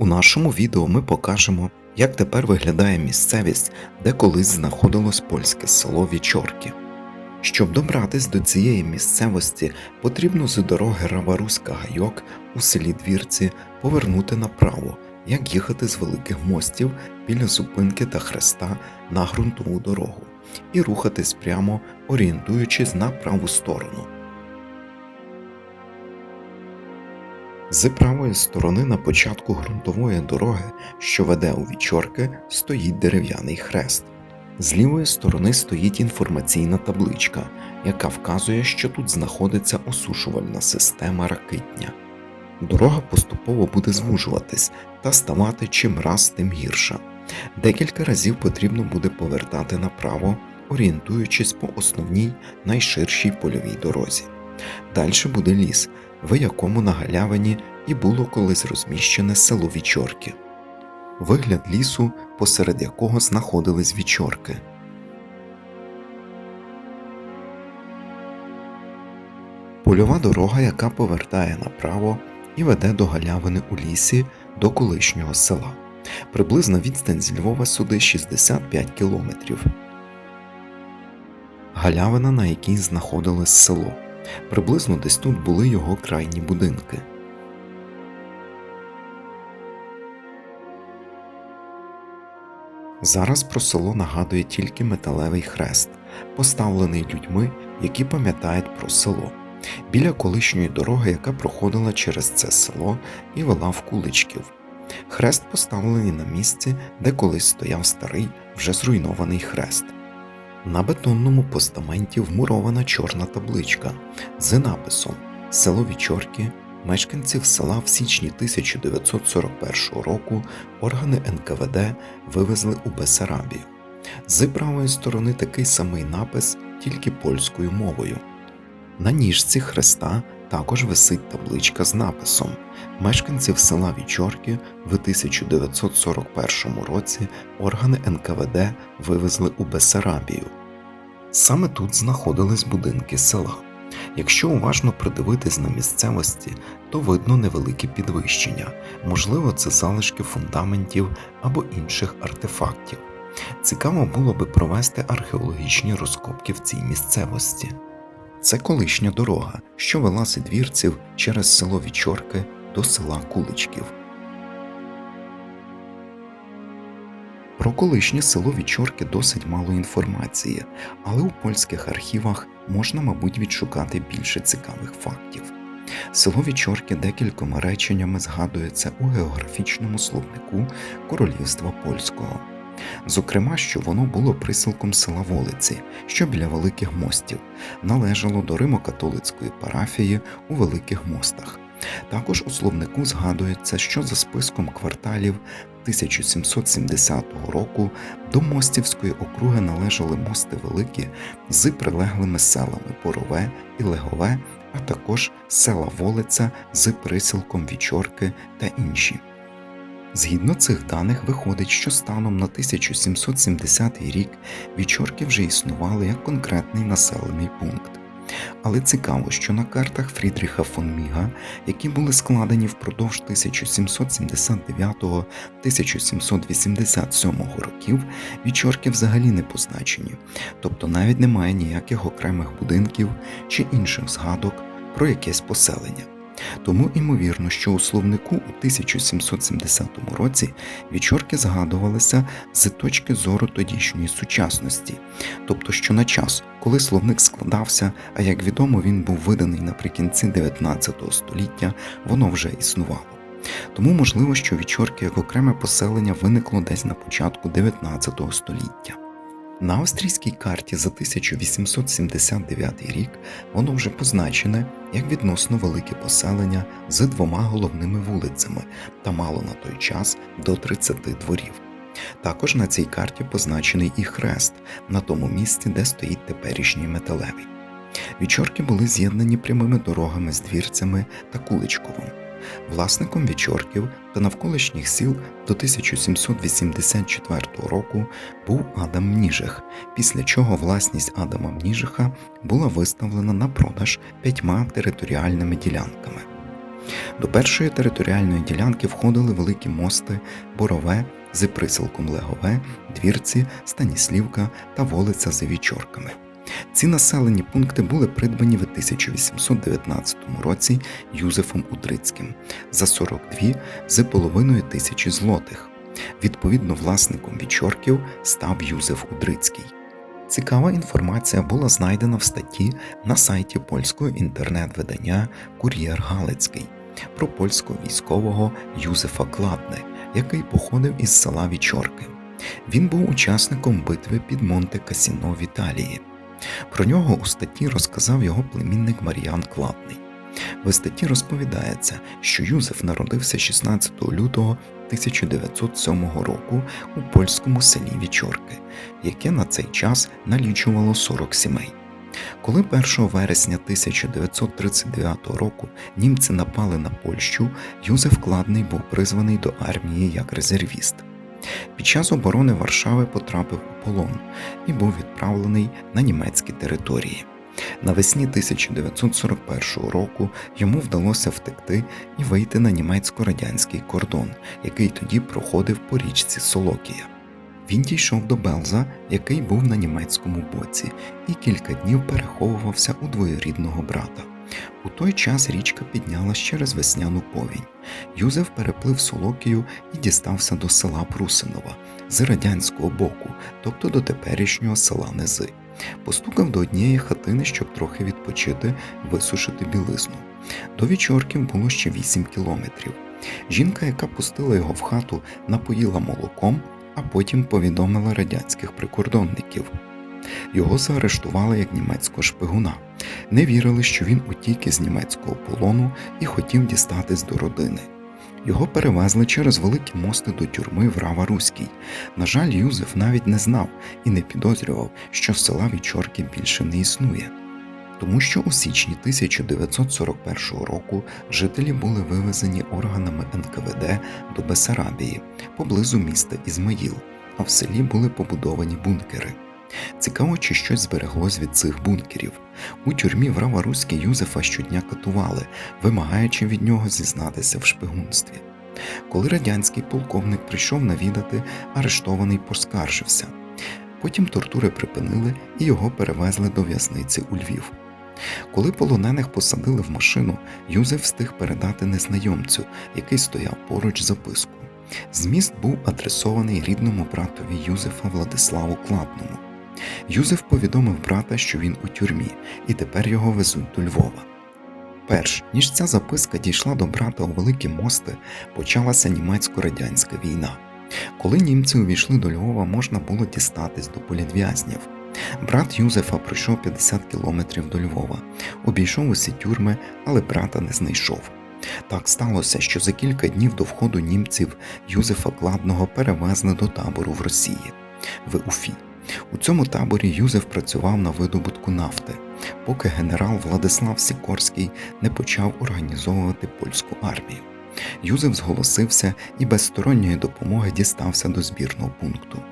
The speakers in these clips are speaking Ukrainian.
У нашому відео ми покажемо, як тепер виглядає місцевість, де колись знаходилось польське село Вічорки. Щоб добратись до цієї місцевості, потрібно з дороги Раваруська Гайок у селі Двірці повернути направо, як їхати з великих мостів біля зупинки та хреста на ґрунтову дорогу, і рухатись прямо, орієнтуючись на праву сторону. З правої сторони на початку ґрунтової дороги, що веде у Вічорки, стоїть дерев'яний хрест. З лівої сторони стоїть інформаційна табличка, яка вказує, що тут знаходиться осушувальна система Ракитня. Дорога поступово буде звужуватись та ставати чим раз тим гірша. Декілька разів потрібно буде повертати направо, орієнтуючись по основній найширшій польовій дорозі. Далі буде ліс, в якому на галявині і було колись розміщене село Вічорки. Вигляд лісу, посеред якого знаходились вічорки. Польова дорога, яка повертає направо і веде до галявини у лісі до колишнього села. Приблизна відстань з Львова сюди 65 кілометрів. Галявина, на якій знаходилось село. Приблизно десь тут були його крайні будинки. Зараз про село нагадує тільки металевий хрест, поставлений людьми, які пам'ятають про село, біля колишньої дороги, яка проходила через це село і вела в куличків. Хрест поставлений на місці, де колись стояв старий, вже зруйнований хрест. На бетонному постаменті вмурована чорна табличка з написом Село Вічорки мешканців села в січні 1941 року органи НКВД вивезли у Бесарабію. З правої сторони такий самий напис, тільки польською мовою. На ніжці хреста також висить табличка з написом Мешканців села Вічорки в 1941 році органи НКВД вивезли у Бесарабію. Саме тут знаходились будинки села. Якщо уважно придивитись на місцевості, то видно невелике підвищення, можливо, це залишки фундаментів або інших артефактів. Цікаво було би провести археологічні розкопки в цій місцевості. Це колишня дорога, що вела сидвірців через село Вічорки до села Куличків. Про колишнє село Вічорки досить мало інформації, але у польських архівах можна, мабуть, відшукати більше цікавих фактів. Село Вічорки декількома реченнями згадується у географічному словнику Королівства Польського. Зокрема, що воно було присілком села Волиці, що біля Великих мостів, належало до Римо-католицької парафії у Великих мостах. Також у словнику згадується, що за списком кварталів 1770 року до Мостівської округи належали мости великі з прилеглими селами Борове і Легове, а також села Волиця з присілком Вічорки та інші. Згідно цих даних виходить, що станом на 1770 рік Вічорки вже існували як конкретний населений пункт. Але цікаво, що на картах Фрідріха фон Міга, які були складені впродовж 1779-1787 років, вічорки взагалі не позначені, тобто навіть немає ніяких окремих будинків чи інших згадок про якесь поселення. Тому ймовірно, що у словнику у 1770 році вічорки згадувалися з точки зору тодішньої сучасності, тобто що на час, коли словник складався, а як відомо, він був виданий наприкінці 19 століття, воно вже існувало. Тому можливо, що вічорки як окреме поселення виникло десь на початку 19 століття. На австрійській карті за 1879 рік воно вже позначене як відносно велике поселення з двома головними вулицями та мало на той час до 30 дворів. Також на цій карті позначений і хрест на тому місці, де стоїть теперішній металевий. Вічорки були з'єднані прямими дорогами з двірцями та Куличковим. Власником Вічорків та навколишніх сіл до 1784 року був Адам Мніжих, після чого власність Адама Мніжиха була виставлена на продаж п'ятьма територіальними ділянками. До першої територіальної ділянки входили великі мости Борове з присілком Легове, Двірці, Станіслівка та вулиця з Вічорками. Ці населені пункти були придбані в 1819 році Юзефом Удрицьким за 42 з половиною тисячі злотих. Відповідно, власником Вічорків став Юзеф Удрицький. Цікава інформація була знайдена в статті на сайті польського інтернет-видання Кур'єр Галицький про польського військового Юзефа Кладне, який походив із села Вічорки. Він був учасником битви під Монте Касіно в Італії. Про нього у статті розказав його племінник Мар'ян Кладний. В статті розповідається, що Юзеф народився 16 лютого 1907 року у польському селі Вічорки, яке на цей час налічувало 40 сімей. Коли 1 вересня 1939 року німці напали на Польщу, Юзеф Кладний був призваний до армії як резервіст. Під час оборони Варшави потрапив у полон і був відправлений на німецькі території. Навесні 1941 року йому вдалося втекти і вийти на німецько-радянський кордон, який тоді проходив по річці Солокія. Він дійшов до Белза, який був на німецькому боці, і кілька днів переховувався у двоюрідного брата. У той час річка піднялась через весняну повінь. Юзеф переплив Солокію і дістався до села Прусинова з радянського боку, тобто до теперішнього села Низи. Постукав до однієї хатини, щоб трохи відпочити, висушити білизну. До Вічорків було ще 8 кілометрів. Жінка, яка пустила його в хату, напоїла молоком, а потім повідомила радянських прикордонників. Його заарештували як німецького шпигуна. Не вірили, що він утік із німецького полону і хотів дістатись до родини. Його перевезли через великі мости до тюрми в Рава Руській. На жаль, Юзеф навіть не знав і не підозрював, що села Вічорки більше не існує. Тому що у січні 1941 року жителі були вивезені органами НКВД до Бесарабії поблизу міста Ізмаїл, а в селі були побудовані бункери. Цікаво, чи щось збереглось від цих бункерів. У тюрмі в Раваруській Юзефа щодня катували, вимагаючи від нього зізнатися в шпигунстві. Коли радянський полковник прийшов навідати, арештований поскаржився. Потім тортури припинили і його перевезли до в'язниці у Львів. Коли полонених посадили в машину, Юзеф встиг передати незнайомцю, який стояв поруч записку. Зміст був адресований рідному братові Юзефа Владиславу Кладному. Юзеф повідомив брата, що він у тюрмі, і тепер його везуть до Львова. Перш ніж ця записка дійшла до брата у Великі Мости, почалася німецько-радянська війна. Коли німці увійшли до Львова, можна було дістатись до політв'язнів. Брат Юзефа пройшов 50 кілометрів до Львова, обійшов усі тюрми, але брата не знайшов. Так сталося, що за кілька днів до входу німців Юзефа Кладного перевезли до табору в Росії в Уфі. У цьому таборі Юзеф працював на видобутку нафти, поки генерал Владислав Сікорський не почав організовувати польську армію. Юзеф зголосився і без сторонньої допомоги дістався до збірного пункту.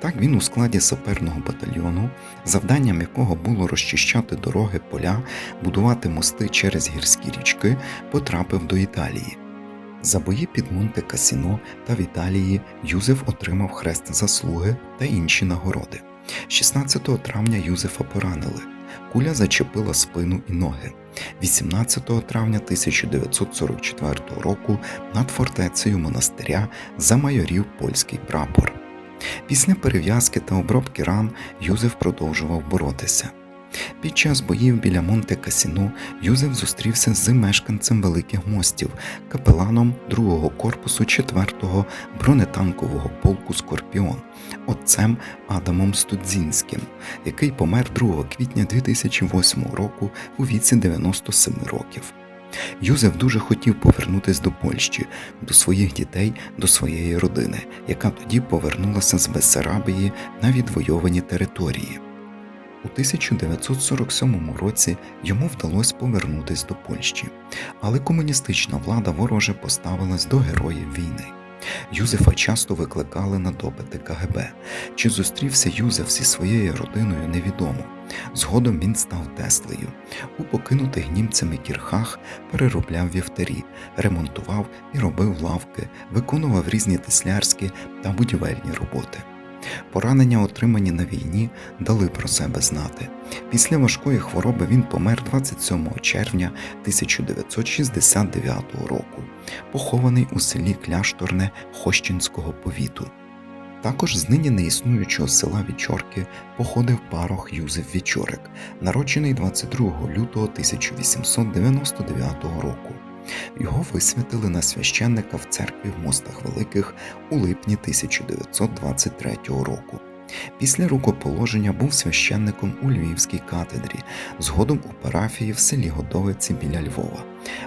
Так він у складі саперного батальйону, завданням якого було розчищати дороги поля, будувати мости через гірські річки, потрапив до Італії. За бої під Монте Касіно та в Італії Юзеф отримав хрест заслуги та інші нагороди. 16 травня Юзефа поранили. Куля зачепила спину і ноги. 18 травня 1944 року над фортецею монастиря замайорів польський прапор. Після перев'язки та обробки ран Юзеф продовжував боротися. Під час боїв біля Монте Касіно Юзеф зустрівся з мешканцем Великих мостів, капеланом 2-го корпусу 4-го бронетанкового полку Скорпіон, отцем Адамом Студзінським, який помер 2 квітня 2008 року у віці 97 років. Юзеф дуже хотів повернутися до Польщі, до своїх дітей, до своєї родини, яка тоді повернулася з Бессарабії на відвойовані території. У 1947 році йому вдалося повернутися до Польщі, але комуністична влада вороже поставилась до героїв війни. Юзефа часто викликали на допити КГБ. Чи зустрівся Юзеф зі своєю родиною, невідомо. Згодом він став Теслею. У покинутих німцями кірхах переробляв вівтарі, ремонтував і робив лавки, виконував різні теслярські та будівельні роботи. Поранення, отримані на війні, дали про себе знати. Після важкої хвороби він помер 27 червня 1969 року, похований у селі Кляшторне Хощинського повіту. Також з нині неіснуючого села Вічорки походив парох Юзеф Вічорик, народжений 22 лютого 1899 року. Його висвятили на священника в церкві в Мостах Великих у липні 1923 року. Після рукоположення був священником у Львівській катедрі, згодом у парафії в селі Годовиці біля Львова,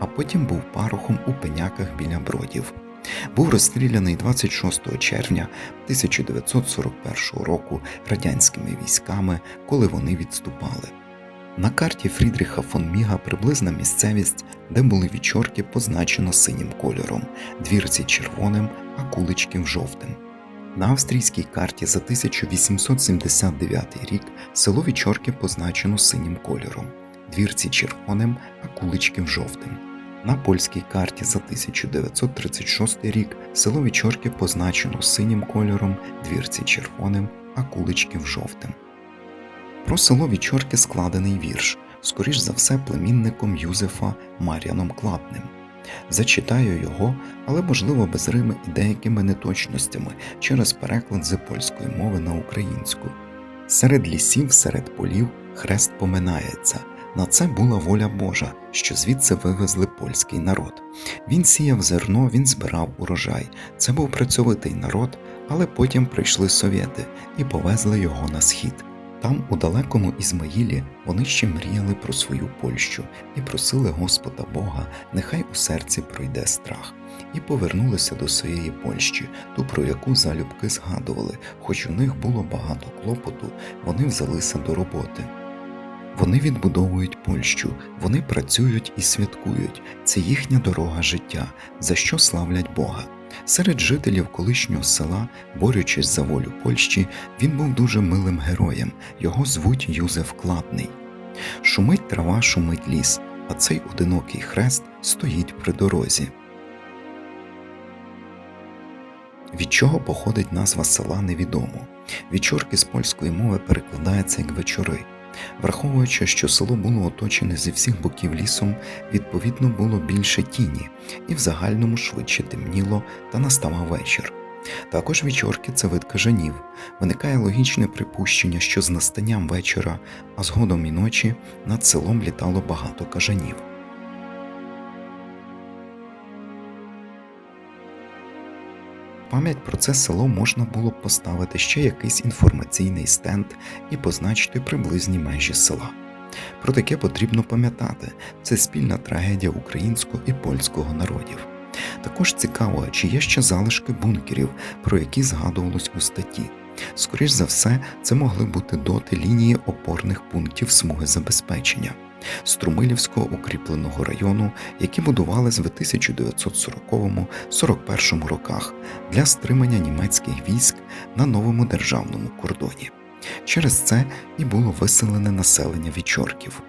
а потім був парохом у пеняках біля Бродів. Був розстріляний 26 червня 1941 року радянськими військами, коли вони відступали. На карті Фрідріха фон Міга приблизна місцевість, де були вічорки, позначено синім кольором, двірці червоним, а куличків жовтим. На австрійській карті за 1879 рік село Вічорки позначено синім кольором, двірці червоним, а куличків жовтим. На польській карті за 1936 рік село Вічорки позначено синім кольором, двірці червоним, а куличків жовтим. Про село Вічорки складений вірш, скоріш за все, племінником Юзефа Мар'яном Клапнем. Зачитаю його, але можливо без рими і деякими неточностями через переклад з польської мови на українську. Серед лісів, серед полів хрест поминається. На це була воля Божа, що звідси вивезли польський народ. Він сіяв зерно, він збирав урожай. Це був працьовитий народ, але потім прийшли совєти і повезли його на схід. Там, у далекому Ізмаїлі, вони ще мріяли про свою Польщу і просили Господа Бога, нехай у серці пройде страх, і повернулися до своєї Польщі, ту, про яку залюбки згадували, хоч у них було багато клопоту, вони взялися до роботи. Вони відбудовують Польщу, вони працюють і святкують. Це їхня дорога життя, за що славлять Бога. Серед жителів колишнього села, борючись за волю Польщі, він був дуже милим героєм. Його звуть Юзеф Кладний. Шумить трава, шумить ліс, а цей одинокий хрест стоїть при дорозі. Від чого походить назва села невідомо. Вічорки з польської мови перекладається як вечори. Враховуючи, що село було оточене зі всіх боків лісом, відповідно було більше тіні, і в загальному швидше темніло та наставав вечір. Також вечорки це вид кажанів. Виникає логічне припущення, що з настанням вечора, а згодом і ночі над селом літало багато кажанів. Пам'ять про це село можна було б поставити ще якийсь інформаційний стенд і позначити приблизні межі села. Про таке потрібно пам'ятати це спільна трагедія українського і польського народів. Також цікаво, чи є ще залишки бункерів, про які згадувалось у статті. Скоріш за все, це могли бути доти лінії опорних пунктів смуги забезпечення. Струмилівського укріпленого району, які будувались в 1940-41 роках для стримання німецьких військ на новому державному кордоні. Через це і було виселене населення Вічорків.